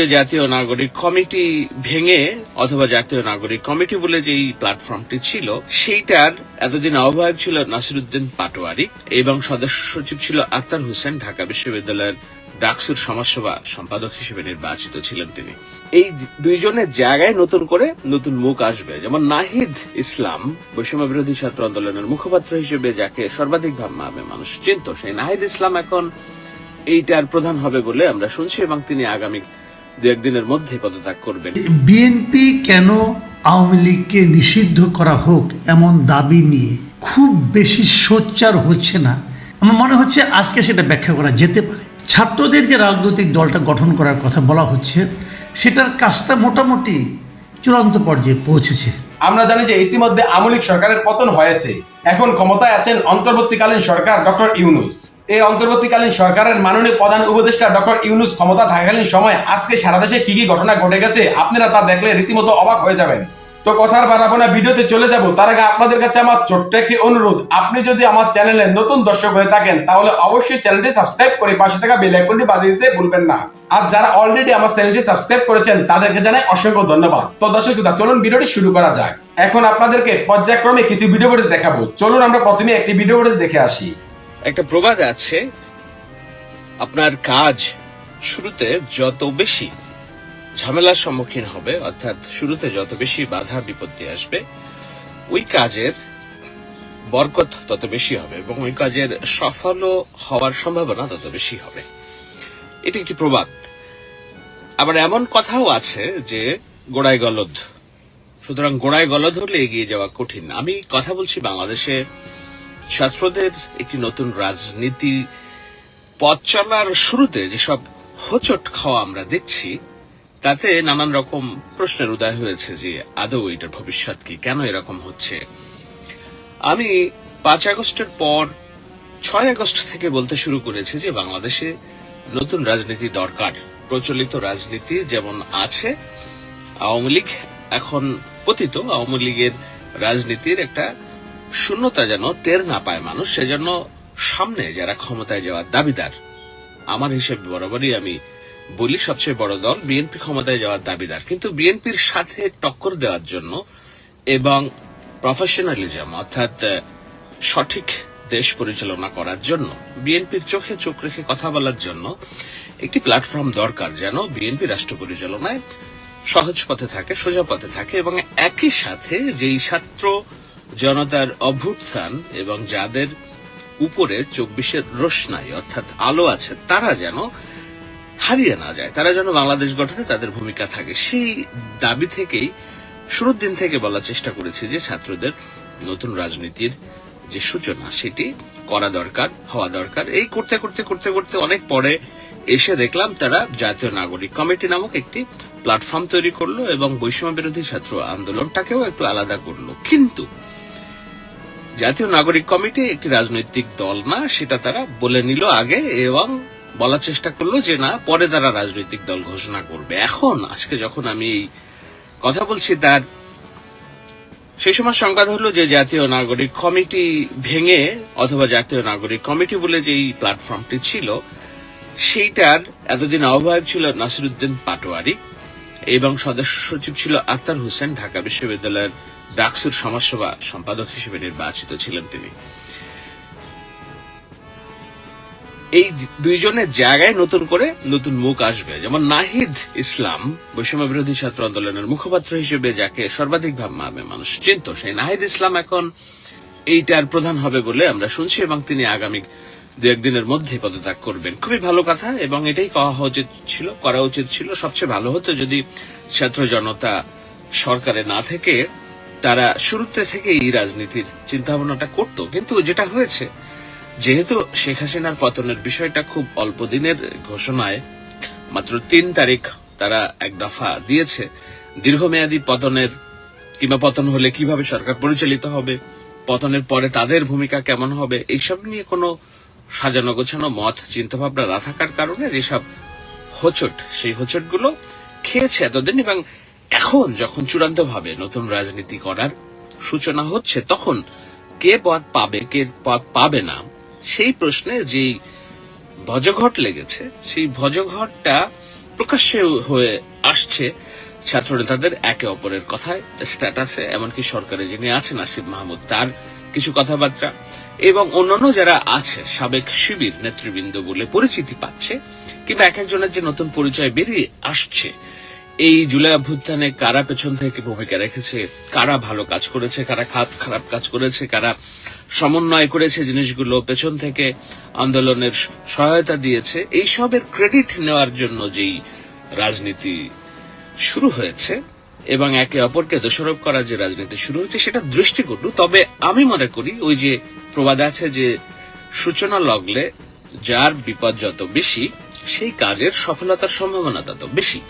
যে জাতীয় নাগরিক কমিটি ভেঙে অথবা জাতীয় নাগরিক কমিটি বলে যে এই প্ল্যাটফর্মটি ছিল, সেইটার এতদিন আহ্বায়ক ছিল নাসিরুদ্দিন পাটোয়ারি এবং সদস্য সচিব ছিল আক্তার হোসেন, ঢাকা বিশ্ববিদ্যালয়ের ডাকসুর সমাজসেবা সম্পাদক হিসেবে নির্বাচিত ছিলেন তিনি। এই দুইজনের জায়গায় নতুন করে নতুন মুখ আসবে। যেমন নাহিদ ইসলাম বৈষম্য বিরোধী ছাত্র আন্দোলনের মুখপাত্র হিসেবে যাকে সর্বাধিক ভাবে মানুষ চিনত, সেই নাহিদ ইসলাম এখন এইটার প্রধান হবে বলে আমরা শুনছি এবং তিনি আগামী দু একদিনের মধ্যে পদত্যাগ করবেন। বিএনপি কেন আওয়ামী লীগকে নিষিদ্ধ করা হোক এমন দাবি নিয়ে খুব বেশি সোচ্চার হচ্ছে না। আমার মনে হচ্ছে আজকে সেটা ব্যাখ্যা করা যেতে পারে। ছাত্রদের যে রাজনৈতিক দলটা গঠন করার কথা বলা হচ্ছে সেটার কাজটা মোটামুটি চূড়ান্ত পর্যায়ে পৌঁছেছে। আমরা জানি যে ইতিমধ্যে আমলিক সরকারের পতন হয়েছে। এখন ক্ষমতায় আছেন অন্তর্বর্তীকালীন সরকার ডক্টর ইউনুস। এই অন্তর্বর্তীকালীন সরকারের মাননীয় প্রধান উপদেষ্টা ডক্টর ইউনুস ক্ষমতা থাকাকালীন সময় আজকে সারা দেশে কি কি ঘটনা ঘটে গেছে, আপনারা তা দেখলে রীতিমতো অবাক হয়ে যাবেন। তো কথার বাড়াবো না ভিডিওতে চলে যাব, তার আগে আপনাদের কাছে আমার ছোট্ট একটি অনুরোধ, আপনি যদি আমার চ্যানেলে নতুন দর্শক হয়ে থাকেন, তাহলে অবশ্যই চ্যানেলটি সাবস্ক্রাইব করে পাশে থাকা বেল আইকনটি বাজিয়ে দিতে ভুলবেন না। আর যারা অলরেডি আমার চ্যানেলটি সাবস্ক্রাইব করেছেন, তাদেরকে জানাই অসংখ্য ধন্যবাদ। তো দর্শক চলুন ভিডিওটি শুরু করা যাক। এখন আপনাদেরকে পর্যায়ক্রমে কিছু ভিডিও ফুটেজ দেখাবো। চলুন আমরা প্রথমে একটি ভিডিও ফুটেজ দেখে আসি। একটা প্রবাদ আছে, আপনার কাজ শুরুতে যত বেশি ঝামেলার সম্মুখীন হবে, অর্থাৎ শুরুতে যত বেশি বাধা, বিপত্তি আসবে, ওই কাজের বরকত তত বেশি হবে এবং ওই কাজের সফল হওয়ার সম্ভাবনা তত বেশি হবে। এটি একটি প্রবাদ। আবার এমন কথাও আছে যে, গোড়ায় গলদ। সুতরাং গোড়ায় গলদ হলে এগিয়ে যাওয়া কঠিন। আমি কথা বলছি বাংলাদেশে ছাত্রদের একটি নতুন রাজনীতি পথ চলার শুরুতে যেসব হোচট খাওয়া আমরা দেখছি, তাতে নানান রকম প্রশ্নের উদয় হয়েছে যে আদৌ এটার ভবিষ্যৎ কি, কেন এরকম হচ্ছে? আমি পাঁচ আগস্টের পর ছয় আগস্ট থেকে বলতে শুরু করেছি যে বাংলাদেশে নতুন রাজনীতি দরকার। প্রচলিত রাজনীতি যেমন আছে, আওয়ামী লীগ এখন পতিত আওয়ামী লীগের রাজনীতির একটা শূন্যতা যেন টের না পায় মানুষ, সেজন্য সামনে যারা ক্ষমতায় যাওয়ার দাবিদার, আমার হিসেবে বরাবরই আমি বলি সবচেয়ে বড় দল বিএনপি ক্ষমতায় যাওয়ার দাবিদার। কিন্তু বিএনপির সাথে টক্কর দেওয়ার জন্য এবং প্রফেশনালিজম অর্থাৎ সঠিক দেশ পরিচালনা করার জন্য বিএনপির চোখে চোখ রেখে কথা বলার জন্য একটি প্ল্যাটফর্ম দরকার যেন বিএনপি রাষ্ট্র পরিচালনায় সহজ পথে থাকে, সোজা পথে থাকে এবং একই সাথে যেই ছাত্র জনতার অভ্যুত্থান এবং যাদের উপরে চব্বিশের রোশনাই, অর্থাৎ আলো আছে, তারা যেন হারিয়ে না যায়, তারা যেন বাংলাদেশ গঠনে তাদের ভূমিকা থাকে। সেই দাবি থেকেই শুরুর দিন থেকে বলার চেষ্টা করেছি যে ছাত্রদের নতুন রাজনীতির যে সূচনা, সেটি করা দরকার, হওয়া দরকার। এই করতে করতে করতে করতে অনেক পরে এসে দেখলাম তারা জাতীয় নাগরিক কমিটি নামক একটি প্ল্যাটফর্ম তৈরি করল এবং বৈষম্য বিরোধী ছাত্র আন্দোলনটাকেও একটু আলাদা করল। কিন্তু জাতীয় নাগরিক কমিটি একটি রাজনৈতিক দল না, সেটা তারা বলে নিল আগে এবং বলার চেষ্টা করল যে না, পরে তারা রাজনৈতিক দল ঘোষণা করবে। এখন, আজকে যখন আমি এই কথা বলছি, তার সেই সময় সংবাদ হলো যে জাতীয় নাগরিক কমিটি ভেঙে, অথবা জাতীয় নাগরিক কমিটি বলে যে এই প্ল্যাটফর্মটি ছিল, সেইটার এতদিন আহ্বায়ক ছিল নাসিরুদ্দিন পাটোয়ারি। এবং সদস্য সচিব ছিল আক্তার হোসেন, ঢাকা বিশ্ববিদ্যালয়ের ডাকসুর সমাজসেবা সম্পাদক হিসেবে নির্বাচিত ছিলেন তিনি। এই দুইজনের জায়গায় নতুন করে নতুন মুখ আসবে। যেমন নাহিদ ইসলাম বৈষম্য বিরোধী ছাত্র আন্দোলনের মুখপাত্র হিসেবে যাকে সর্বাধিক ভাবে মানুষ চিনত, সেই নাহিদ ইসলাম এখন এইটার প্রধান হবে বলে আমরা শুনছি এবং তিনি আগামী দু একদিনের মধ্যে পদত্যাগ করবেন। খুবই ভালো কথা এবং এটাই করা উচিত ছিল, করা উচিত ছিল। সবচেয়ে ভালো হতো যদি ছাত্র জনতা সরকারে না থেকে তারা শুরুতে থেকে এই রাজনীতির চিন্তা ভাবনাটা করতো। কিন্তু যেটা হয়েছে, যেহেতু শেখ হাসিনার পতনের বিষয়টা খুব অল্প দিনের ঘোষণায়, মাত্র তিন তারিখ তারা এক দফা দিয়েছে, দীর্ঘমেয়াদী পতনের কিংবা পতন হলে কীভাবে সরকার পরিচালিত হবে, পতনের পরে তাদের ভূমিকা কেমন হবে, এইসব নিয়ে কোনো সাজানো গোছানো মত চিন্তা ভাবনা না থাকার কারণে যেসব হোচট, সেই হোচটগুলো খেয়েছে এতদিন এবং এখন যখন চূড়ান্ত ভাবে নতুন রাজনীতি করার সূচনা হচ্ছে, তখন কে পদ পাবে, কে পদ পাবে না, সেই প্রশ্নে যেই ভজঘট লেগেছে, সেই ভজঘটটা প্রকাশ্যে হয়ে আসছে। ছাত্র নেতাদের একে অপরের কথায় স্ট্যাটাসে এমনকি সরকারে যিনি আছেন, আসিফ মাহমুদ, তার কিছু কথাবার্তা এবং অন্যান্য যারা আছে, সাবেক শিবির নেতৃবৃন্দ বলে পরিচিতি পাচ্ছে, কিংবা এক একজনের যে নতুন পরিচয় বেরিয়ে আসছে, এই জুলাই অভ্যুত্থানে কারা পেছন থেকে ভূমিকা রেখেছে, কারা ভালো কাজ করেছে, কারা খারাপ খারাপ কাজ করেছে, কারা সমন্বয় করেছে জিনিসগুলো, পেছন থেকে আন্দোলনের সহায়তা দিয়েছে এইসবের ক্রেডিট নেওয়ার জন্য যেই রাজনীতি শুরু হয়েছে, এবং একে অপরকে দোষারোপ করার যে রাজনীতি শুরু হয়েছে, সেটা দৃষ্টিকটু, তবে আমি মনে করি ওই যে প্রবাদ আছে যে, সূচনা লগলে যার বিপদ যত বেশি, সেই কাজের সফলতার সম্ভাবনা তত বেশি।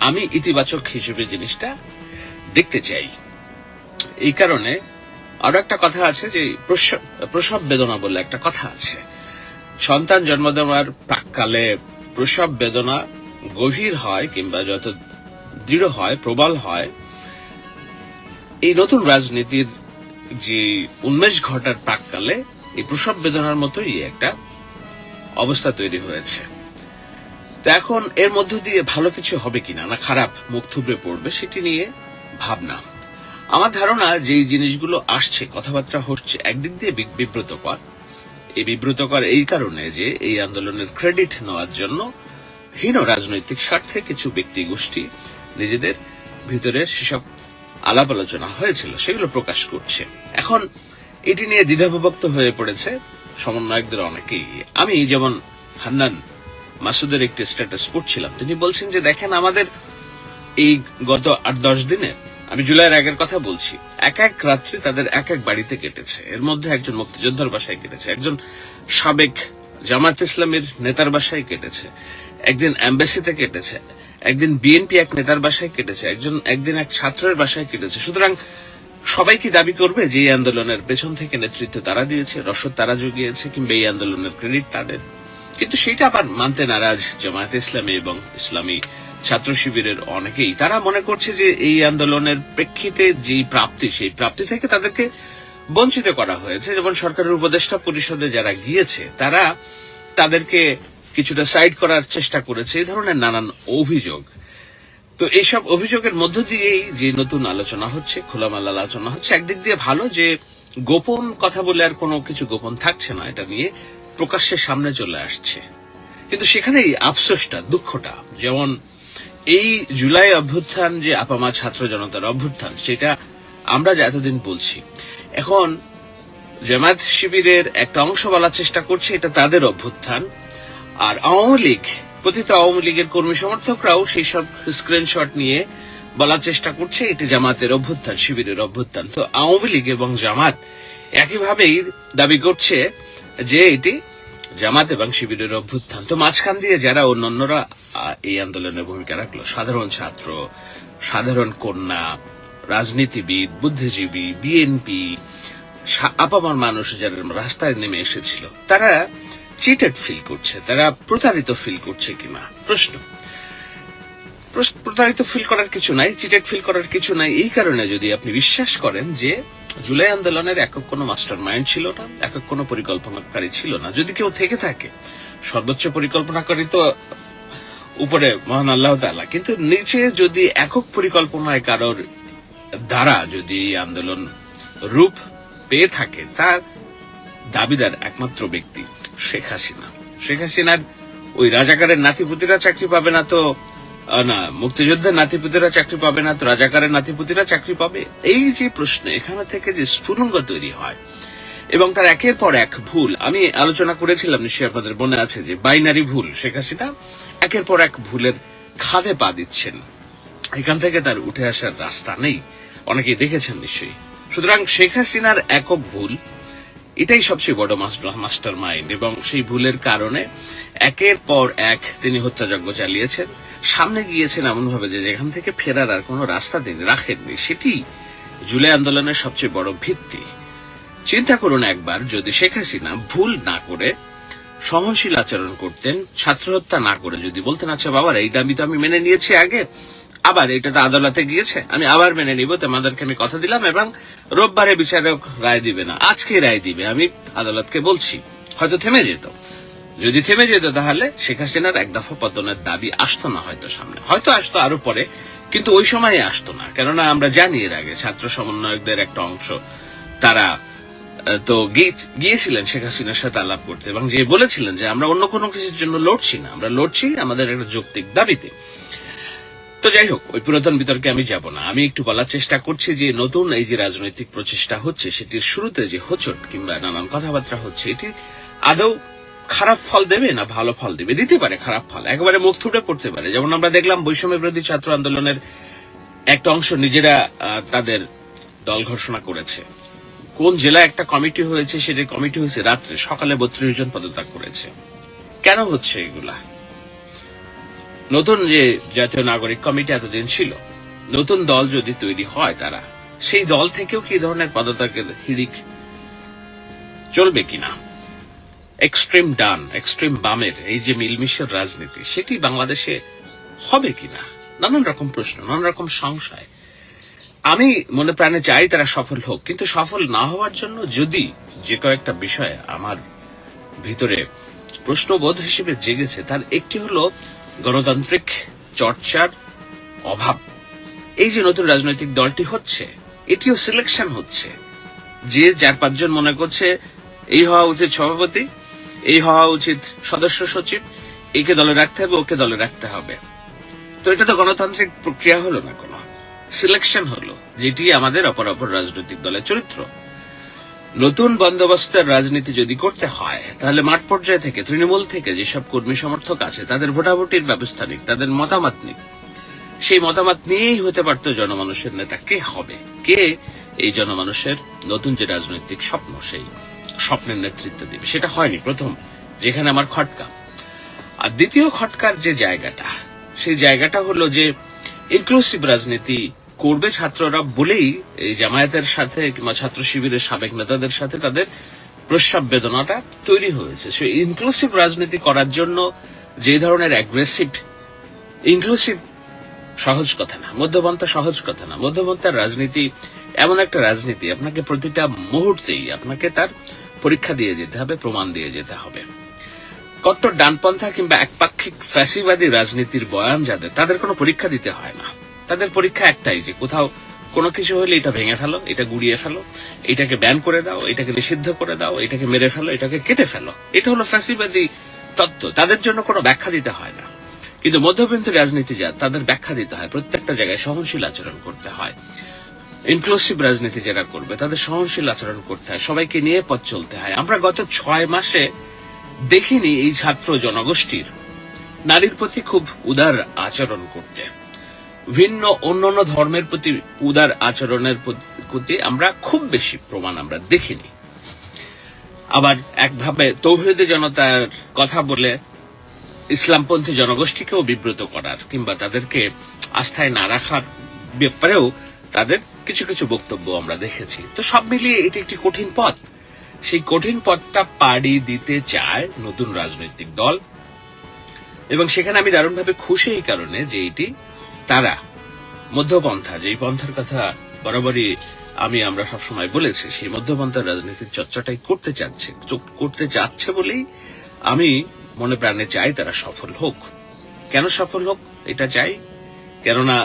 আমি ইতিবাচক হিসেবে জিনিসটা দেখতে চাই। এই কারণে আরও একটা কথা আছে যে প্রসব- বেদনা বলে একটা কথা আছে। সন্তান জন্ম দেওয়ার প্রাককালে প্রসব বেদনা গভীর হয় কিংবা যত দৃঢ় হয়, প্রবল হয়। এই নতুন রাজনীতির যে উন্মেষ ঘটার প্রাককালে এই প্রসব বেদনার মতোই একটা অবস্থা তৈরি হয়েছে। তো এখন এর মধ্য দিয়ে ভালো কিছু হবে কিনা, না খারাপ মুখ থুবড়ে পড়বে, সেটি নিয়ে ভাবনা। আমার ধারণা যে জিনিসগুলো আসছে, কথাবার্তা হচ্ছে, একদিক দিয়ে বিব্রতকর। এই বিব্রতকর এই কারণে যে এই আন্দোলনের ক্রেডিট নেওয়ার জন্য হীন রাজনৈতিক স্বার্থে কিছু ব্যক্তি গোষ্ঠী নিজেদের ভিতরে সেসব আলাপ আলোচনা হয়েছিল, সেগুলো প্রকাশ করছে। এখন এটি নিয়ে দ্বিধাবিভক্ত হয়ে পড়েছে সমন্বয়কদের অনেকেই। আমি যেমন হান্নান মাসুদের একটি স্ট্যাটাস পড়ছিলাম, তিনি বলছেন যে, দেখেন, আমাদের এই গত আট, দশ দিনে, আমি জুলাইয়ের আগের কথা বলছি, এক এক রাত্রি তাদের এক এক বাড়িতে কেটেছে। এর মধ্যে একজন মুক্তিযোদ্ধার বাসায় কেটেছে, একজন সাবেক জামাত ইসলামের নেতার বাসায় কেটেছে, একদিন অ্যাম্বাসিতে কেটেছে। একদিন বিএনপি এক নেতার বাসায় কেটেছে, একজন, একদিন এক ছাত্রের বাসায় কেটেছে। সুতরাং সবাই কি দাবি করবে যে এই আন্দোলনের পেছন থেকে নেতৃত্ব তারা দিয়েছে, রসদ তারা জুগিয়েছে, কিংবা এই আন্দোলনের ক্রেডিট তাদের? কিন্তু সেটা আবার মানতে নারাজ জামায়াত ইসলামী এবং ইসলামী ছাত্র শিবিরের অনেকেই। তারা মনে করছে যে এই আন্দোলনের প্রেক্ষিতে যে প্রাপ্তি, সেই প্রাপ্তি থেকে তাদেরকে বঞ্চিত করা হয়েছে। যেমন সরকারের উপদেষ্টা পরিষদে যারা গিয়েছে, তারা তাদেরকে কিছুটা সাইড করার চেষ্টা করেছে এই ধরনের নানান অভিযোগ। তো এইসব অভিযোগের মধ্য দিয়েই যে নতুন আলোচনা হচ্ছে, খোলামেলা আলোচনা হচ্ছে, একদিক দিয়ে ভালো যে গোপন কথা বলে আর কোনো কিছু গোপন থাকছে না, এটা নিয়ে প্রকাশ্যে সামনে চলে আসছে। কিন্তু সেখানেই আফসোসটা, দুঃখটা, যেমন এই জুলাই অভ্যুত্থান যে আপামা ছাত্র জনতার অভ্যুত্থান, সেটা আমরা যে এতদিন বলছি, এখন জামায়াত শিবিরের একটা অংশ বলার চেষ্টা করছে, এটা তাদের অভ্যুত্থান আর আওয়ামী লীগ প্রতিত আওয়ামী লীগের কর্মী সমর্থকরাও সেই সব স্ক্রিনশট নিয়ে বলার চেষ্টা করছে, এটি জামাতের অভ্যুত্থান, শিবিরের অভ্যুত্থান। তো আওয়ামী লীগ এবং জামাত একইভাবেই দাবি করছে যে এটি জামাত এবং শিবিরের অভ্যুত্থান। তো মাঝখান দিয়ে যারা অন্যান্যরা এই আন্দোলনের ভূমিকা রাখল, সাধারণ ছাত্র, সাধারণ কন্যা, রাজনীতিবিদ, বুদ্ধিজীবী, বিএনপি আপামার মানুষ যারা রাস্তায় নেমে এসেছিল, তারা চিটেড ফিল করছে? তারা প্রতারিত ফিল করছে কিনা প্রশ্ন। প্রতারিত ফিল করার কিছু নাই চিটেড ফিল করার কিছু নাই। এই কারণে যদি আপনি বিশ্বাস করেন যে জুলাই আন্দোলনের একক কোনো মাস্টার মাইন্ড ছিল না, একক কোনো পরিকল্পনাকারী ছিল না, যদি কেউ থেকে থাকে, সর্বোচ্চ পরিকল্পনাকারী তো উপরে মহান আল্লাহ তাআলা, কিন্তু নিচে যদি একক পরিকল্পনায় কারোর দ্বারা যদি আন্দোলন রূপ পেয়ে থাকে, তার দাবিদার একমাত্র ব্যক্তি। শেখ হাসিনা। শেখ হাসিনার ওই রাজাকারের নাতিপুতিরা চাকরি পাবে না তো না, মুক্তিযোদ্ধার নাতিপুতিরা চাকরি পাবে না তো, রাজাকারের নাতিপুতিরা চাকরি পাবে? এই যে প্রশ্ন, এখানে থেকে যে স্ফুরঙ্গ তৈরি হয়, এবং তার একের পর এক ভুল, আমি আলোচনা করেছিলাম নিশ্চয়ই আপনাদের মনে আছে যে বাইনারি ভুল, শেখ হাসিনা একের পর এক ভুলের খাদে পা দিচ্ছেন। এখান থেকে তার উঠে আসার রাস্তা নেই, অনেকেই দেখেছেন নিশ্চয়ই। সুতরাং শেখ হাসিনার একক ভুল এটাই সবচেয়ে বড় মাস্টার মাইন্ড এবং সেই ভুলের কারণে একের পর এক তিনি হত্যাযজ্ঞ চালিয়েছেন। সামনে গিয়েছেন এমন ভাবে যে যেখান থেকে ফেরার আর কোনো রাস্তা তিনি রাখেননি, সেটি জুলাই আন্দোলনের সবচেয়ে বড় ভিত্তি। চিন্তা করুন একবার, যদি শেখ হাসিনা ভুল না করে সহনশীল আচরণ করতেন ছাত্র হত্যা না করে যদি বলতেন আচ্ছা বাবার, এই দাবি তো আমি মেনে নিয়েছি আগে। আবার এটা তো আদালতে গিয়েছে। আমি আবার মেনে নিব, তোমাদেরকে আমি কথা দিলাম এবং রোববারে বিচারক রায় দিবে না। আজকে রায় দিবে, আমি আদালতকে বলছি। হয়তো থেমে যেত। যদি থেমে যেত তাহলে শেখ হাসিনার এক দফা পতনের দাবি আসতো না হয়তো সামনে। হয়তো আসতো আরও পরে, কিন্তু ওই সময় আসতো না। কেননা আমরা জানি এর আগে ছাত্র সমন্বয়কদের একটা অংশ, তারা তো গিয়েছিলেন শেখ হাসিনার সাথে আলাপ করতে এবং যে বলেছিলেন যে আমরা অন্য কোনো কিছুর জন্য লড়ছি না। আমরা লড়ছি আমাদের একটা যৌক্তিক দাবিতে। তো যাই হোক, ওই পুরাতন বিতর্কে আমি যাব না। আমি একটু বলার চেষ্টা করছি যে নতুন এই যে রাজনৈতিক প্রচেষ্টা হচ্ছে, সেটির শুরুতে যে হোচট কিংবা নানান কথাবার্তা হচ্ছে, এটি আদৌ খারাপ ফল দেবে না ভালো ফল দেবে? দিতে পারে খারাপ ফল, একেবারে মুখ থুটে পড়তে পারে। যেমন আমরা দেখলাম বৈষম্য বিরোধী ছাত্র আন্দোলনের একটা অংশ নিজেরা তাদের দল ঘোষণা করেছে। কোন জেলায় একটা কমিটি হয়েছে, সেটি কমিটি হয়েছে রাত্রে, সকালে বত্রিশ জন পদত্যাগ করেছে। কেন হচ্ছে এগুলা? নতুন যে জাতীয় নাগরিক কমিটি এতদিন ছিল, নতুন দল যদি তৈরি হয় তারা, সেই দল থেকেও কি ধরনের পদত্যাগের হিড়িক চলবে কিনা? এক্সট্রিম ডান এক্সট্রিম বামের এই যে মিলমিশের রাজনীতি, সেটি বাংলাদেশে হবে কিনা? নানান রকম প্রশ্ন, নানান রকম সংশয়। আমি মনে প্রাণে চাই তারা সফল হোক, কিন্তু সফল না হওয়ার জন্য যদি যে কয়েকটা বিষয় আমার ভিতরে প্রশ্নবোধ হিসেবে জেগেছে, তার একটি হলো গণতান্ত্রিক চর্চার অভাব। এই যে নতুন রাজনৈতিক দলটি হচ্ছে, এটিও সিলেকশন হচ্ছে। যে চার পাঁচজন মনে করছে, এই হওয়া উচিত সভাপতি, এই হওয়া উচিত সদস্য সচিব, একে দলে রাখতে হবে, ওকে দলে রাখতে হবে। তো এটা তো গণতান্ত্রিক প্রক্রিয়া হলো না কোনো। সিলেকশন হলো, যেটি আমাদের অপর অপর রাজনৈতিক দলের চরিত্র। নতুন বন্দোবস্তের রাজনীতি যদি করতে হয়, তাহলে মাঠ পর্যায় থেকে, তৃণমূল থেকে যেসব কর্মী সমর্থক আছে, তাদের ভোটাভুটির ব্যবস্থা নিক, তাদের মতামত নিক। সেই মতামত নিয়েই হতে পারত জনমানুষের নেতা। কে হবে? কে এই জনমানুষের নতুন যে রাজনৈতিক স্বপ্ন, সেই স্বপ্নের নেতৃত্ব দিবে? সেটা হয়নি প্রথম, যেখানে আমার খটকা। আর দ্বিতীয় খটকার যে জায়গাটা, সেই জায়গাটা হলো যে ইনক্লুসিভ রাজনীতি করবে ছাত্ররা বলেই এই জামায়াতের সাথে কিংবা ছাত্র শিবিরের সাবেক নেতাদের সাথে তাদের প্রস্রাব বেদনাটা তৈরি হয়েছে। সেই ইনক্লুসিভ রাজনীতি করার জন্য যে ধরনের অ্যাগ্রেসিভ ইনক্লুসিভ সহজ কথা না মধ্যপন্থা সহজ কথা না মধ্যপন্থার রাজনীতি এমন একটা রাজনীতি, আপনাকে প্রতিটা মুহূর্তেই আপনাকে তার পরীক্ষা দিয়ে যেতে হবে, প্রমাণ দিয়ে যেতে হবে। কট্টর ডানপন্থা কিংবা একপাক্ষিক ফ্যাসিবাদী রাজনীতির বয়ান যাদের, তাদের কোনো পরীক্ষা দিতে হয় না। তাদের পরীক্ষা একটাই, যে কোথাও কোনো কিছু হলে এটা ভেঙে ফেলো, এটা গুড়িয়ে ফেলো, এটাকে ব্যান করে দাও, এটাকে নিষিদ্ধ করে দাও, এটাকে মেরে ফেলো, এটাকে কেটে ফেলো। এটা হলো ফ্যাসিবাদী তত্ত্ব। তাদের জন্য কোনো ব্যাখ্যা দিতে হয় না। কিন্তু মধ্যপন্থী রাজনীতি যা তাদের ব্যাখ্যা দিতে হয়। প্রত্যেকটা জায়গায় সহনশীল আচরণ করতে হয়। ইনক্লুসিভ রাজনীতি যারা করবে, তাদের সহনশীল আচরণ করতে হয়। সবাইকে নিয়ে পথ চলতে হয়। আমরা গত ছয় মাসে দেখিনি এই ছাত্র জনগোষ্ঠীর নারীর প্রতি খুব উদার আচরণ করতে। ভিন্ন অন্যান্য ধর্মের প্রতি উদার আচরণের প্রতি আমরা খুব বেশি প্রমাণ আমরা দেখিনি। আবার একভাবে তৌহিদি জনতার কথা বলে ইসলামপন্থী জনগোষ্ঠীকেও বিব্রত করার কিংবা তাদেরকে আস্থায় না রাখার ব্যাপারেও তাদের কিছু কিছু বক্তব্য আমরা দেখেছি। তো সব মিলিয়ে এটি একটি কঠিন পথ। সেই কঠিন পথটা পাড়ি দিতে চায় নতুন রাজনৈতিক দল। এবং সেখানে আমি দারুণভাবে খুশি এই কারণে যে এটি তারা। মধ্যপন্থা, যেই পন্থার কথা বরাবরই আমি আমরা সবসময় বলেছি, সেই মধ্যপন্থার রাজনীতির চর্চাটাই করতে চাচ্ছে করতে যাচ্ছে বলেই আমি মনে প্রাণে চাই তারা সফল হোক। কেন সফল হোক এটা চাই? কেননা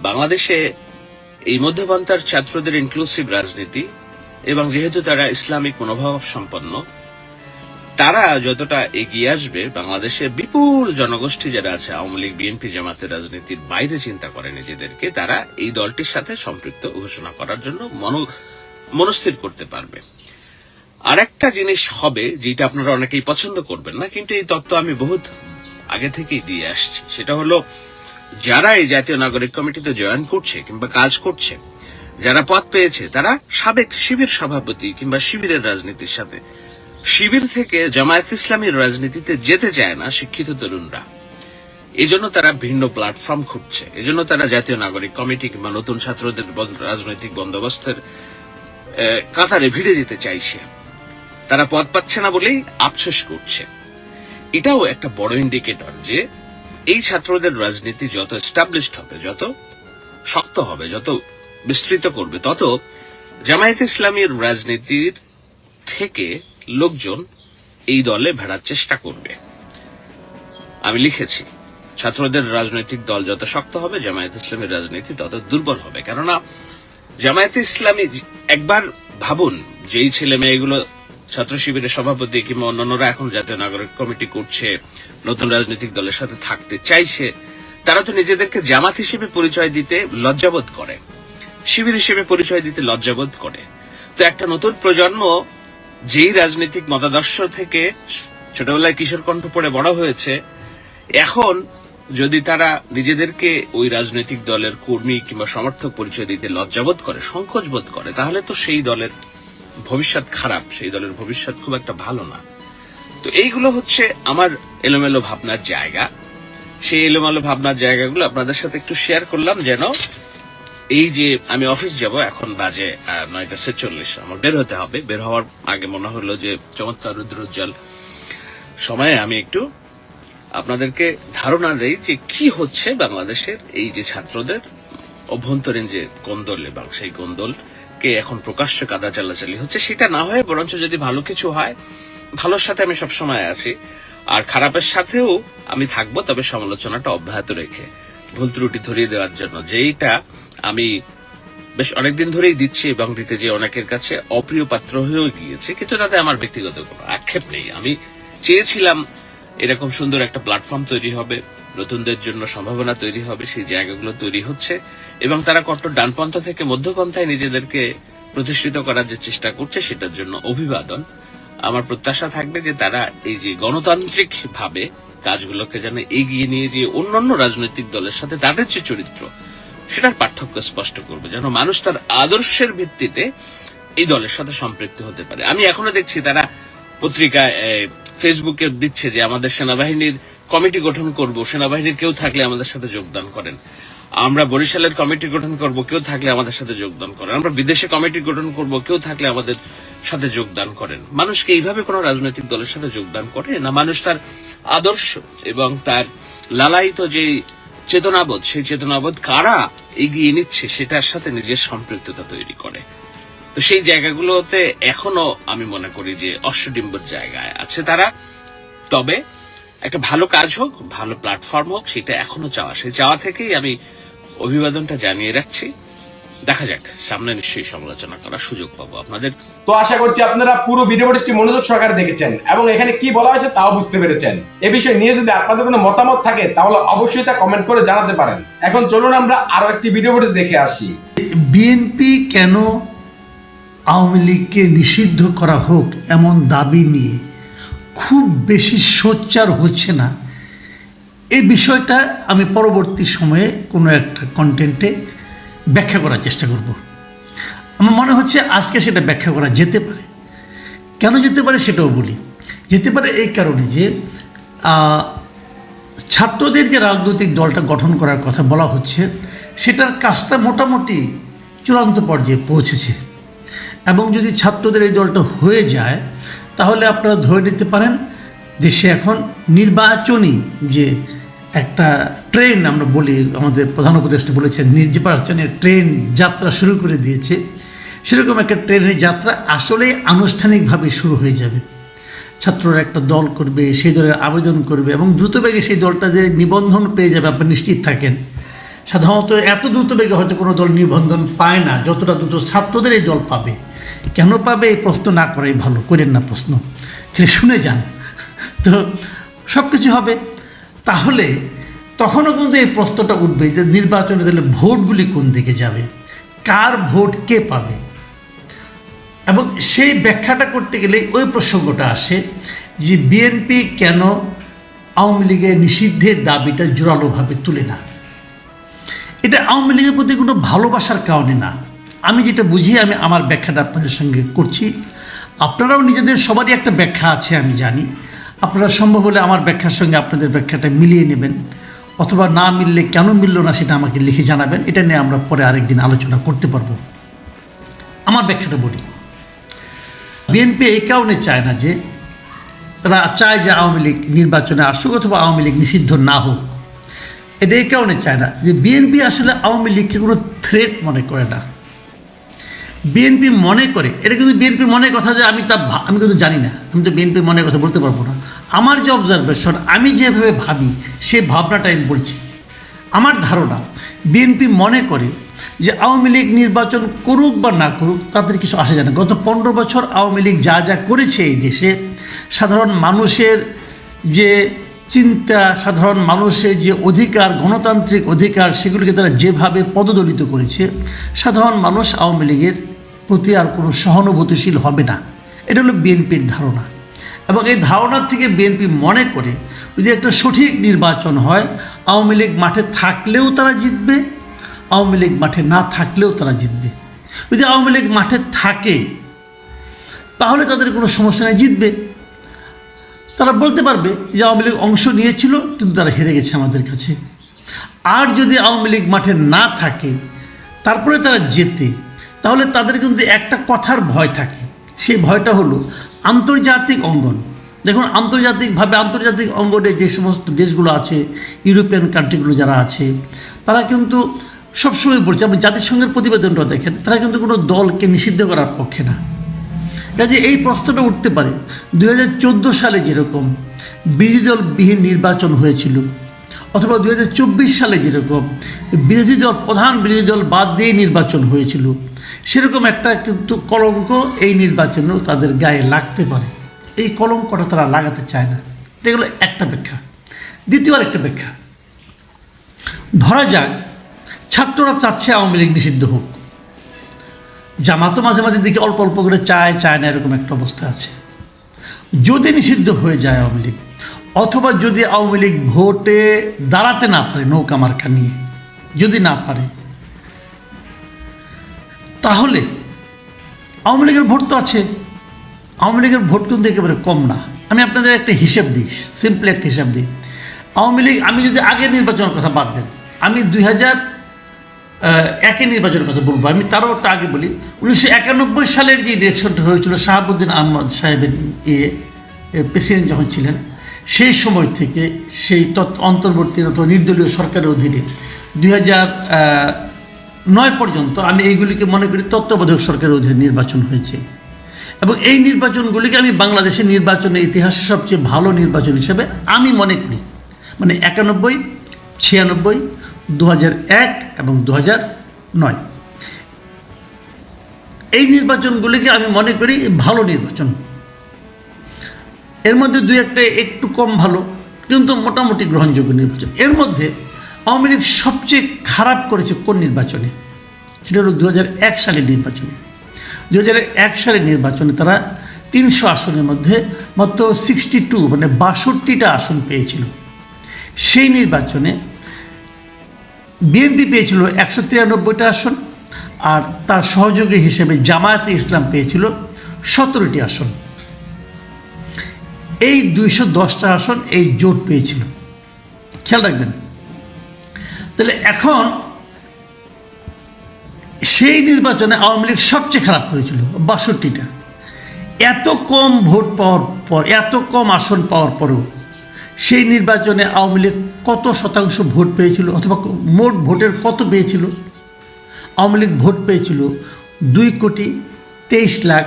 বাংলাদেশে এই মধ্যপন্থার ছাত্রদের ইনক্লুসিভ রাজনীতি এবং যেহেতু তারা ইসলামিক মনোভাব সম্পন্ন তারা যতটা এগিয়ে আসবে, বাংলাদেশের বিপুল জনগোষ্ঠী যারা আছে, আওয়ামী লীগ, বিএনপি জামাতের রাজনীতির বাইরে চিন্তা করে নিজেদেরকে, তারা এই দলটির সাথে সম্পৃক্ত ঘোষণা করার জন্য মনস্থির করতে পারবে। আরেকটা জিনিস হবে, যেটা আপনারা অনেকেই পছন্দ করবেন না, কিন্তু এই তত্ত্ব আমি বহুত আগে থেকেই দিয়ে আসছি। সেটা হলো, যারা এই জাতীয় নাগরিক কমিটিতে জয়েন করছে কিংবা কাজ করছে, যারা পদ পেয়েছে, তারা সাবেক শিবির সভাপতি কিংবা শিবিরের রাজনীতির সাথে শিবির থেকে জামায়াত ইসলামীর রাজনীতিতে যেতে চায় না শিক্ষিত তরুণরা। এজন্য তারা ভিন্ন প্ল্যাটফর্ম খুঁজছে। এজন্য তারা জাতীয় নাগরিক কমিটি কিংবা নতুন ছাত্রদের রাজনৈতিক বন্দোবস্তের কাতারে ভিড়ে দিতে চাইছে। তারা পদ পাচ্ছে না বলেই আফসোস করছে। এটাও একটা বড় ইন্ডিকেটর যে এই ছাত্রদের রাজনীতি যত এস্টাবলিশড হবে, যত শক্ত হবে, যত বিস্তৃত করবে, তত জামায়াত ইসলামীর রাজনীতির থেকে লোকজন এই দলে ভেড়ার চেষ্টা করবে। আমি লিখেছি, ছাত্রদের রাজনৈতিক দল যত শক্ত হবে, জামায়াত ইসলামের রাজনীতি তত দুর্বল হবে। কেননা, জামায়াতে ইসলামী একবার ভাবুন, যেই ছেলে মেয়েগুলো ছাত্র শিবিরের সভাপতি কিংবা অন্যান্যরা এখন জাতীয় নাগরিক কমিটি করছে, নতুন রাজনৈতিক দলের সাথে থাকতে চাইছে, তারা তো নিজেদেরকে জামাত হিসেবে পরিচয় দিতে লজ্জাবোধ করে। শিবির হিসেবে পরিচয় দিতে লজ্জাবোধ করে। তো একটা নতুন প্রজন্ম যেই রাজনৈতিক মতাদর্শ থেকে ছোটবেলায় কিশোর কণ্ঠ পড়ে বড় হয়েছে, এখন যদি তারা নিজেদেরকে ওই রাজনৈতিক দলের কর্মী কিংবা সমর্থক পরিচয় দিতে লজ্জাবোধ করে সংকোচ বোধ করে, তাহলে তো সেই দলের ভবিষ্যৎ খারাপ, সেই দলের ভবিষ্যৎ খুব একটা ভালো না। তো এইগুলো হচ্ছে আমার এলোমেলো ভাবনার জায়গা। সেই এলোমেলো ভাবনার জায়গাগুলো আপনাদের সাথে একটু শেয়ার করলাম যেন এই যে আমি অফিস যাব, এখন বাজে নয়টা ছেচল্লিশ। আমার বের হতে হবে। বের হওয়ার আগে মনে হলো যে চমৎকার রুদ্রোজ্জ্বল সময়ে আমি একটু আপনাদেরকে ধারণা দেই যে কি হচ্ছে বাংলাদেশের এই যে ছাত্রদের অভ্যন্তরীণ যে কোন্দল এবং সেই কোন্দলকে এখন প্রকাশ্য কাদা চালাচালি হচ্ছে, সেটা না হয়ে বরঞ্চ যদি ভালো কিছু হয়, ভালোর সাথে আমি সবসময় আছি। আর খারাপের সাথেও আমি থাকব, তবে সমালোচনাটা অব্যাহত রেখে। ভুল ত্রুটি ধরিয়ে দেওয়ার জন্য। যেইটা আমি বেশ অনেকদিন ধরেই দিচ্ছি এবং দিতে যে অনেকের কাছে অপ্রিয় পাত্র হয়েও গিয়েছে, কিন্তু তাতে আমার ব্যক্তিগত কোনো আক্ষেপ নেই। আমি চেয়েছিলাম এরকম সুন্দর একটা প্ল্যাটফর্ম তৈরি হবে, নতুনদের জন্য সম্ভাবনা তৈরি হবে, সেই জায়গাগুলো তৈরি হচ্ছে, এবং তারা কট্টর ডানপন্থা থেকে মধ্যপন্থায় নিজেদেরকে প্রতিষ্ঠিত করার যে চেষ্টা করছে, সেটার জন্য অভিবাদন। আমার প্রত্যাশা থাকবে যে তারা এই যে গণতান্ত্রিক ভাবে কাজগুলোকে যেন এগিয়ে নিয়ে যে অন্যান্য রাজনৈতিক দলের সাথে তাদের যে চরিত্র, সেটার পার্থক্য স্পষ্ট করবে, যেন মানুষ তার আদর্শের ভিত্তিতে এই দলের সাথে সম্পৃক্ত হতে পারে। আমি এখনও দেখছি তারা পত্রিকায় ফেসবুকে দিচ্ছে যে আমাদের সেনাবাহিনীর কমিটি গঠন করব, সেনাবাহিনীর কেউ থাকলে আমাদের সাথে যোগদান করেন। আমরা বরিশালের কমিটি গঠন করব, কেউ থাকলে আমাদের সাথে যোগদান করেন। আমরা বিদেশে কমিটি গঠন করব, কেউ থাকলে আমাদের সাথে যোগদান করেন। মানুষকে এইভাবে কোনো রাজনৈতিক দলের সাথে যোগদান করে, না মানুষ তার আদর্শ এবং তার লালায়িত যে চেতনাবোধ, সেই চেতনাবোধ কারা এগিয়ে নিচ্ছে সেটার সাথে নিজের সম্পৃক্ততা তৈরি করে। তো সেই জায়গাগুলোতে এখনও আমি মনে করি যে অশ্বডিম্বর জায়গায় আছে তারা। তবে একটা ভালো কাজ হোক, ভালো প্ল্যাটফর্ম হোক, সেটা এখনও চাওয়া। সেই চাওয়া থেকেই আমি অভিবাদনটা জানিয়ে রাখছি। দেখা যাক সামনে নিশ্চয়ই সমালোচনা করার সুযোগ পাবো আপনাদের। তো আশা করছি আপনারা পুরো ভিডিও ভিডিওটি মনোযোগ সহকারে দেখেছেন এবং এখানে কি বলা হয়েছে তাও বুঝতে পেরেছেন। এ বিষয়ে নিয়ে যদি আপনাদের কোনো মতামত থাকে তাহলে অবশ্যই তা কমেন্ট করে জানাতে পারেন। এখন চলুন আমরা আরও একটি ভিডিও দেখে আসি। বিএনপি কেন আওয়ামী লীগকে নিষিদ্ধ করা হোক এমন দাবি নিয়ে খুব বেশি সোচ্চার হচ্ছে না এই বিষয়টা আমি পরবর্তী সময়ে কোনো একটা কন্টেন্টে ব্যাখ্যা করার চেষ্টা করব। আমার মনে হচ্ছে আজকে সেটা ব্যাখ্যা করা যেতে পারে। কেন যেতে পারে সেটাও বলি। যেতে পারে এই কারণে যে ছাত্রদের যে রাজনৈতিক দলটা গঠন করার কথা বলা হচ্ছে, সেটার কাজটা মোটামুটি চূড়ান্ত পর্যায়ে পৌঁছেছে। এবং যদি ছাত্রদের এই দলটা হয়ে যায়, তাহলে আপনারা ধরে নিতে পারেন, দেশে এখন নির্বাচনী যে একটা ট্রেন, আমরা বলি, আমাদের প্রধান উপদেষ্টা বলেছেন, নির্বাচনের ট্রেন যাত্রা শুরু করে দিয়েছে। সেরকম একটা ট্রেনের যাত্রা আসলেই আনুষ্ঠানিকভাবে শুরু হয়ে যাবে। ছাত্ররা একটা দল করবে, সেই দলের আবেদন করবে এবং দ্রুতবেগে সেই দলটা যে নিবন্ধন পেয়ে যাবে আপনি নিশ্চিত থাকেন। সাধারণত এত দ্রুতবেগে হয়তো কোনো দল নিবন্ধন পায় না, যতটা দ্রুত ছাত্রদের এই দল পাবে। কেন পাবে, এই প্রশ্ন না করাই ভালো, করেন না প্রশ্ন। শুনে যান। তো সব কিছু হবে। তাহলে তখনও কিন্তু এই প্রশ্নটা উঠবে যে নির্বাচনে তাহলে ভোটগুলি কোন দিকে যাবে? কার ভোট কে পাবে? এবং সেই ব্যাখ্যাটা করতে গেলে ওই প্রসঙ্গটা আসে যে বিএনপি কেন আওয়ামী লীগের নিষিদ্ধের দাবিটা জোরালোভাবে তুলে না? এটা আওয়ামী লীগের প্রতি কোনো ভালোবাসার কারণে না। আমি যেটা বুঝি, আমি আমার ব্যাখ্যাটা আপনাদের সঙ্গে করছি। আপনারাও নিজেদের সবারই একটা ব্যাখ্যা আছে, আমি জানি। আপনারা সম্ভব হলে আমার ব্যাখ্যার সঙ্গে আপনাদের ব্যাখ্যাটা মিলিয়ে নেবেন, অথবা না মিললে কেন মিলল না সেটা আমাকে লিখে জানাবেন, এটা নিয়ে আমরা পরে আরেকদিন আলোচনা করতে পারব। আমার ব্যাখ্যাটা বলি। বিএনপি এই কারণে চায় না যে তারা চায় যে আওয়ামী লীগ নির্বাচনে আসুক অথবা আওয়ামী লীগ নিষিদ্ধ না হোক। এটা এই কারণে চায় না যে বিএনপি আসলে আওয়ামী লীগকে কোনো থ্রেট মনে করে না। বিএনপি মনে করে, এটা কিন্তু বিএনপি মনের কথা যে আমি তা আমি কিন্তু জানি না, আমি তো বিএনপি মনের কথা বলতে পারব না। আমার যে অবজারভেশন আমি যেভাবে ভাবি, সেই ভাবনাটা আমি বলছি। আমার ধারণা, বিএনপি মনে করে যে আওয়ামী লীগ নির্বাচন করুক বা না করুক, তাদের কিছু আসে যায় না। গত পনেরো বছর আওয়ামী লীগ যা যা করেছে এই দেশে, সাধারণ মানুষের যে চিন্তা, সাধারণ মানুষের যে অধিকার, গণতান্ত্রিক অধিকার, সেগুলিকে তারা যেভাবে পদদলিত করেছে, সাধারণ মানুষ আওয়ামী লীগের প্রতি আর কোনো সহানুভূতিশীল হবে না। এটা হলো বিএনপির ধারণা। এবং এই ধারণা থেকে বিএনপি মনে করে যদি একটা সঠিক নির্বাচন হয়, আওয়ামী লীগ মাঠে থাকলেও তারা জিতবে, আওয়ামী লীগ মাঠে না থাকলেও তারা জিতবে। যদি আওয়ামী লীগ মাঠে থাকে, তাহলে তাদের কোনো সমস্যা নেই, জিতবে। তারা বলতে পারবে যে আওয়ামী লীগ অংশ নিয়েছিল, কিন্তু তারা হেরে গেছে আমাদের কাছে। আর যদি আওয়ামী লীগ মাঠে না থাকে, তারপরে তারা জেতে, তাহলে তাদের কিন্তু একটা কথার ভয় থাকে। সেই ভয়টা হলো আন্তর্জাতিক অঙ্গন। দেখুন, আন্তর্জাতিকভাবে আন্তর্জাতিক অঙ্গনে যে সমস্ত দেশগুলো আছে, ইউরোপিয়ান কান্ট্রিগুলো যারা আছে, তারা কিন্তু সবসময় বলছে আপনি জাতিসংঘের প্রতিবেদনটা দেখেন, তারা কিন্তু কোনো দলকে নিষিদ্ধ করার পক্ষে না। কাজে এই প্রশ্নটা উঠতে পারে দু হাজার চোদ্দ সালে যেরকম বিরোধী দলবিহীন নির্বাচন হয়েছিল, অথবা দুই হাজার চব্বিশ সালে যেরকম বিরোধী দল, প্রধান বিরোধী দল বাদ দিয়ে নির্বাচন হয়েছিল সেরকম একটা কিন্তু কলঙ্ক এই নির্বাচনেও তাদের গায়ে লাগতে পারে। এই কলঙ্কটা তারা লাগাতে চায় না। এগুলো একটা ব্যাখ্যা। দ্বিতীয় আরেকটা ব্যাখ্যা। ধরা যাক, ছাত্ররা চাচ্ছে আওয়ামী লীগ নিষিদ্ধ হোক। জামাতও মাঝে মাঝে দেখি অল্প অল্প করে চায় চায় না, এরকম একটা অবস্থা আছে। যদি নিষিদ্ধ হয়ে যায় আওয়ামী লীগ, অথবা যদি আওয়ামী লীগ ভোটে দাঁড়াতে না পারে নৌকা মার্কা নিয়ে, যদি না পারে তাহলে আওয়ামী লীগের ভোট তো আছে। আওয়ামী লীগের ভোট কিন্তু একেবারে কম না। আমি আপনাদের একটা হিসেব দিই সিম্পলি একটা হিসাব দিই। আওয়ামী লীগ, আমি যদি আগের নির্বাচনের কথা বাদ দেন, আমি দুই হাজার একে নির্বাচনের কথা বলব। আমি তারও একটা আগে বলি, উনিশশো একানব্বই সালের যে ইলেকশনটা হয়েছিল, শাহাবুদ্দিন আহমদ সাহেবের ইয়ে প্রেসিডেন্ট যখন ছিলেন, সেই সময় থেকে সেই তৎ, অন্তর্বর্তী অথবা নির্দলীয় সরকারের অধীনে দুই হাজার নয় পর্যন্ত আমি এইগুলিকে মনে করি তত্ত্বাবধায়ক সরকারের অধীনে নির্বাচন হয়েছে। এবং এই নির্বাচনগুলিকে আমি বাংলাদেশের নির্বাচনের ইতিহাসে সবচেয়ে ভালো নির্বাচন হিসেবে আমি মনে করি। মানে একানব্বই, ছিয়ানব্বই দু এক এবং দু নয়। এই নির্বাচনগুলিকে আমি মনে করি ভালো নির্বাচন। এর মধ্যে দু একটা একটু কম ভালো, কিন্তু মোটামুটি গ্রহণযোগ্য নির্বাচন। এর মধ্যে আওয়ামী লীগ সবচেয়ে খারাপ করেছে কোন নির্বাচনে? সেটা হলো দু এক সালের নির্বাচনে। দু এক সালের নির্বাচনে তারা তিনশো আসনের মধ্যে মাত্র সিক্সটি টু মানে বাষট্টিটা আসন পেয়েছিল। সেই নির্বাচনে বিএনপি পেয়েছিল একশো তিরানব্বইটা আসন আর তার সহযোগী হিসেবে জামায়াতে ইসলাম পেয়েছিল সতেরোটি আসন। এই দুইশো দশটা আসন এই জোট পেয়েছিল। খেয়াল রাখবেন তাহলে এখন সেই নির্বাচনে আওয়ামী লীগ সবচেয়ে খারাপ করেছিল, বাষট্টিটা। এত কম ভোট পাওয়ার পর, এত কম আসন পাওয়ার পরেও সেই নির্বাচনে আওয়ামী লীগ কত শতাংশ ভোট পেয়েছিল অথবা মোট ভোটের কত পেয়েছিল? আওয়ামী লীগ ভোট পেয়েছিল দুই কোটি তেইশ লাখ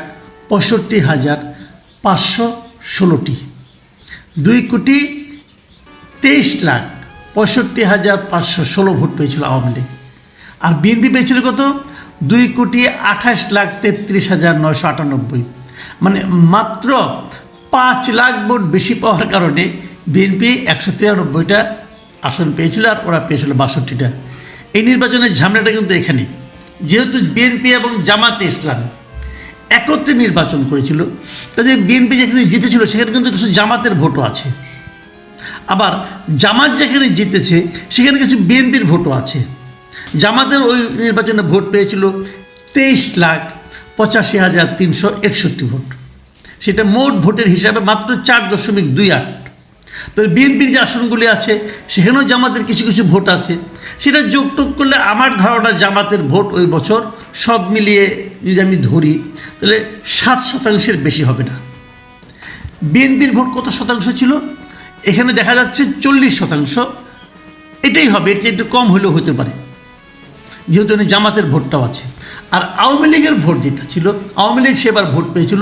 পঁয়ষট্টি হাজার পাঁচশো ষোলোটি। দুই কোটি তেইশ লাখ পঁয়ষট্টি হাজার পাঁচশো ষোলো ভোট পেয়েছিল আওয়ামী লীগ। আর বিএনপি পেয়েছিল কত? দুই কোটি আঠাশ লাখ তেত্রিশ হাজার নয়শো আটানব্বই। মানে মাত্র পাঁচ লাখ ভোট বেশি পাওয়ার কারণে বিএনপি একশো তিরানব্বইটা আসন পেয়েছিল আর ওরা পেয়েছিল বাষট্টিটা। এই নির্বাচনের ঝামেলাটা কিন্তু এখানেই যেহেতু বিএনপি এবং জামাতে ইসলাম একত্রে নির্বাচন করেছিল কাজে বিএনপি যেখানে জিতেছিল, সেখানে কিন্তু কিছু জামাতের ভোটও আছে। আবার জামাত যেখানে জিতেছে, সেখানে কিছু বিএনপির ভোটও আছে। জামাতের ওই নির্বাচনে ভোট পেয়েছিল তেইশ লাখ পঁচাশি হাজার তিনশো একষট্টি ভোট। সেটা মোট ভোটের হিসাবে মাত্র চার দশমিক দুই আট। তবে বিএনপির যে আসনগুলি আছে, সেখানেও জামাতের কিছু কিছু ভোট আছে। সেটা যোগটোগ করলে আমার ধারণা জামাতের ভোট ওই বছর সব মিলিয়ে যদি আমি ধরি, তাহলে সাত শতাংশের বেশি হবে না। বিএনপির ভোট কত শতাংশ ছিল? এখানে দেখা যাচ্ছে চল্লিশ শতাংশ। এটাই হবে চেয়ে একটু কম হলেও হতে পারে। যেহেতু এখানে জামাতের ভোটটাও আছে। আর আওয়ামী লীগের ভোট যেটা ছিল, আওয়ামী লীগ সেবার ভোট পেয়েছিল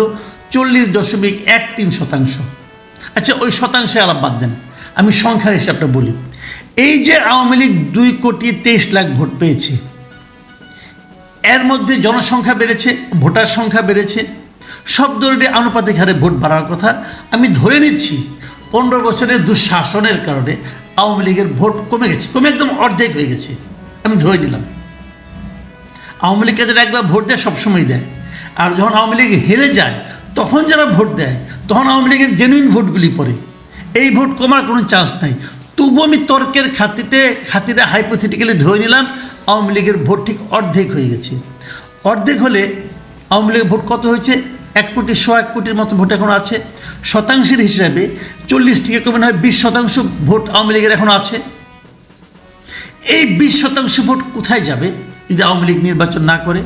চল্লিশ দশমিক এক তিন শতাংশ। আচ্ছা ওই শতাংশে আলাপ বাদ দেন। আমি সংখ্যার হিসাবটা বলি। এই যে আওয়ামী লীগ দুই কোটি তেইশ লাখ ভোট পেয়েছে, এর মধ্যে জনসংখ্যা বেড়েছে, ভোটার সংখ্যা বেড়েছে, সব ধরনের আনুপাতিক হারে ভোট বাড়ার কথা আমি ধরে নিচ্ছি। পনেরো বছরের দুঃশাসনের কারণে আওয়ামী লীগের ভোট কমে গেছে। কমে একদম অর্ধেক হয়ে গেছে। আমি ধরে নিলাম। আওয়ামী লীগকে যারা একবার ভোট দেয়, সবসময় দেয়। আর যখন আওয়ামী লীগ হেরে যায়, তখন যারা ভোট দেয়, তখন আওয়ামী লীগের জেনুইন ভোটগুলি পড়ে। এই ভোট কমার কোনো চান্স নাই। তবু আমি তর্কের খাতিতে, খাতিরে হাইপোথেটিক্যালি ধরে নিলাম, আওয়ামী লীগের ভোট ঠিক অর্ধেক হয়ে গেছে। অর্ধেক হলে আওয়ামী লীগের ভোট কত হয়েছে? এক কোটি, শো এক কোটির মতো ভোট এখন আছে। শতাংশের হিসাবে চল্লিশ থেকে কমে হয় বিশ শতাংশ ভোট আওয়ামী লীগের এখন আছে। এই বিশ শতাংশ ভোট কোথায় যাবে যদি আওয়ামী লীগ নির্বাচন না করে?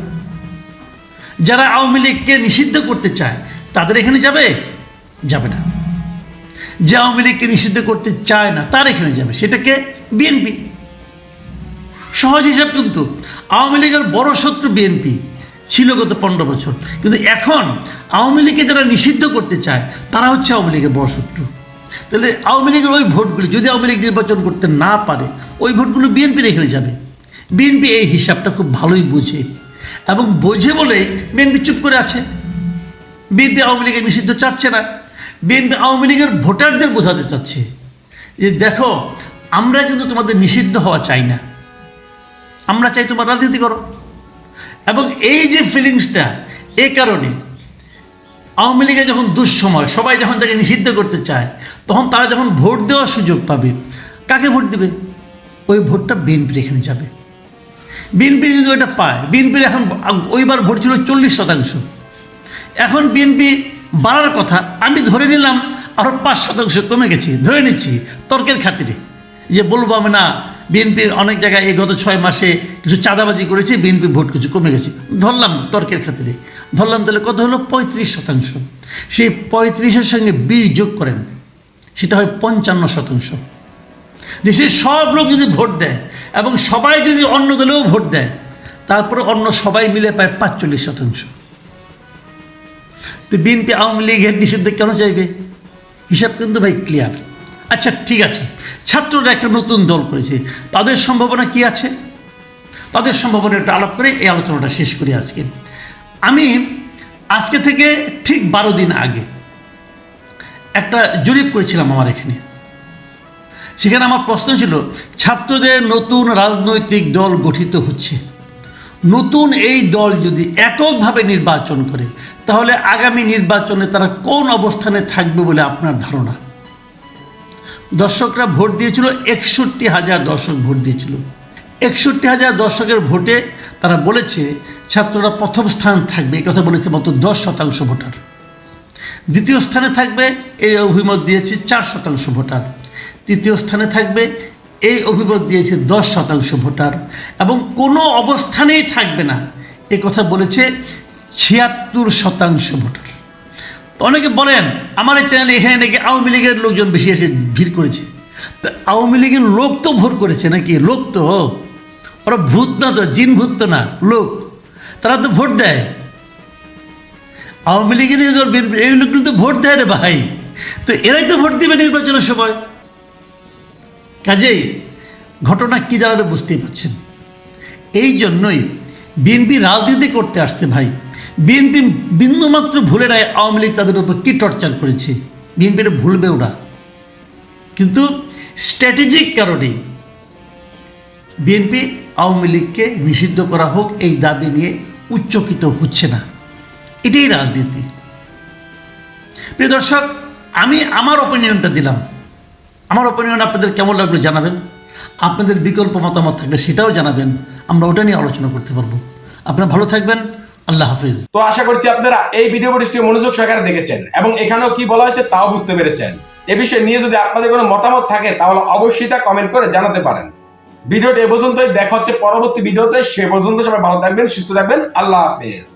যারা আওয়ামী লীগকে নিষিদ্ধ করতে চায়, তাদের এখানে যাবে? যাবে না। যে আওয়ামী লীগকে নিষিদ্ধ করতে চায় না, তার এখানে যাবে। সেটাকে বিএনপি। সহজ হিসাব কিন্তু, আওয়ামী লীগের বড় শত্রু বিএনপি। ছিল গত পনেরো বছর। কিন্তু এখন আওয়ামী লীগকে যারা নিষিদ্ধ করতে চায়, তারা হচ্ছে আওয়ামী লীগের বড় শত্রু। তাহলে আওয়ামী লীগের ওই ভোটগুলি যদি আওয়ামী লীগ নির্বাচন করতে না পারে, ওই ভোটগুলো বিএনপির এখানে যাবে। বিএনপি এই হিসাবটা খুব ভালোই বোঝে এবং বোঝে বলে বিএনপি চুপ করে আছে। বিএনপি আওয়ামী লীগের নিষিদ্ধ চাচ্ছে না। বিএনপি আওয়ামী লীগের ভোটারদের বোঝাতে চাচ্ছে যে দেখো, আমরা কিন্তু তোমাদের নিষিদ্ধ হওয়া চাই না। আমরা চাই তোমার রাজনীতি করো। এবং এই যে ফিলিংসটা এ কারণে আওয়ামী লীগের যখন দুঃসময়, সবাই যখন তাকে নিষিদ্ধ করতে চায়, তখন তারা যখন ভোট দেওয়ার সুযোগ পাবে, কাকে ভোট দেবে? ওই ভোটটা বিএনপির এখানে যাবে। বিএনপি যদি ওইটা পায় বিএনপির এখন ওইবার ভোট ছিল চল্লিশ শতাংশ। এখন বিএনপি বাড়ার কথা, আমি ধরে নিলাম আরও পাঁচ শতাংশ কমে গেছি, ধরে নিচ্ছি তর্কের খাতিরে। যে বলব আমি না বিএনপি অনেক জায়গায় এই গত ছয় মাসে কিছু চাঁদাবাজি করেছে, বিএনপি ভোট কিছু কমে গেছে। ধরলাম তর্কের খাতিরে। ধরলাম তাহলে কত হলো? পঁয়ত্রিশ শতাংশ। সেই পঁয়ত্রিশের সঙ্গে বিশ যোগ করেন। সেটা হয় পঞ্চান্ন শতাংশ। দেশের সব লোক যদি ভোট দেয় এবং সবাই যদি অন্য দলেও ভোট দেয়, তারপরে অন্য সবাই মিলে পায় পাঁচচল্লিশ শতাংশ। তো বিএনপি আওয়ামী লীগের নিষিদ্ধ কেন চাইবে? হিসাব কিন্তু ভাই ক্লিয়ার আচ্ছা ঠিক আছে। ছাত্ররা একটা নতুন দল করেছে। তাদের সম্ভাবনা কি আছে? তাদের সম্ভাবনা একটু আলাপ করে এই আলোচনাটা শেষ করি আজকে। আমি আজকে থেকে ঠিক বারো দিন আগে একটা জরিপ করেছিলাম আমার এখানে। সেখানে আমার প্রশ্ন ছিল, ছাত্রদের নতুন রাজনৈতিক দল গঠিত হচ্ছে। নতুন এই দল যদি এককভাবে নির্বাচন করে, তাহলে আগামী নির্বাচনে তারা কোন অবস্থানে থাকবে বলে আপনার ধারণা? দর্শকরা ভোট দিয়েছিল, একষট্টি হাজার দর্শক ভোট দিয়েছিল। একষট্টি হাজার দর্শকের ভোটে তারা বলেছে, ছাত্ররা প্রথম স্থান থাকবে। এই কথা বলেছে মাত্র দশ শতাংশ ভোটার। দ্বিতীয় স্থানে থাকবে, এই অভিমত দিয়েছে চার শতাংশ ভোটার। তৃতীয় স্থানে থাকবে, এই অভিমত দিয়েছে দশ শতাংশ ভোটার। এবং কোনো অবস্থানেই থাকবে না। এ কথা বলেছে ছিয়াত্তর শতাংশ ভোটার। অনেকে বলেন, আমার এই চ্যানেলে এখানে নাকি আওয়ামী লীগের লোকজন বেশি এসে ভিড় করেছে? তা আওয়ামী লীগের লোক তো ভোট করেছে নাকি? লোক তো। ওরা ভূত না তো, জিন ভূত তো না, লোক। তারা তো ভোট দেয়। আওয়ামী লীগের এই লোকগুলো তো ভোট দেয় রে ভাই। তো এরাই তো ভোট দিবে নির্বাচনের সময়। কাজেই ঘটনা কী দাঁড়াবে বুঝতেই পারছেন। এই জন্যই বিএনপি রাজনীতি করতে আসছে ভাই। বিএনপি বিন্দুমাত্র ভুলে নেয় আওয়ামী লীগ তাদের উপর কী টর্চার করেছে? বিএনপি এটা ভুলবে ওরা। কিন্তু স্ট্র্যাটেজিক কারণে বিএনপি আওয়ামী লীগকে নিষিদ্ধ করা হোক, এই দাবি নিয়ে উচ্চকিত হচ্ছে না। এটাই রাজনীতি। প্রিয় দর্শক, আমি আমার অপিনিয়নটা দিলাম। আমার অপিনিয়ন আপনাদের কেমন লাগল জানাবেন। আপনাদের বিকল্প মতামত থাকলে সেটাও জানাবেন। আমরা ওটা নিয়ে আলোচনা করতে পারব। আপনারা ভালো থাকবেন। আল্লাহ হাফিজ। তো আশা করছি আপনারা এই ভিডিও পরিষ্টি মনোযোগ সহকারে দেখেছেন এবং এখানেও কি বলা হয়েছে তাও বুঝতে পেরেছেন। এ বিষয়ে নিয়ে যদি আপনাদের কোনো মতামত থাকে, তাহলে অবশ্যই তা কমেন্ট করে জানাতে পারেন। ভিডিওটি এ পর্যন্তই, দেখা হচ্ছে পরবর্তী ভিডিওতে। সে পর্যন্ত সবাই ভালো থাকবেন, সুস্থ থাকবেন। আল্লাহ হাফেজ।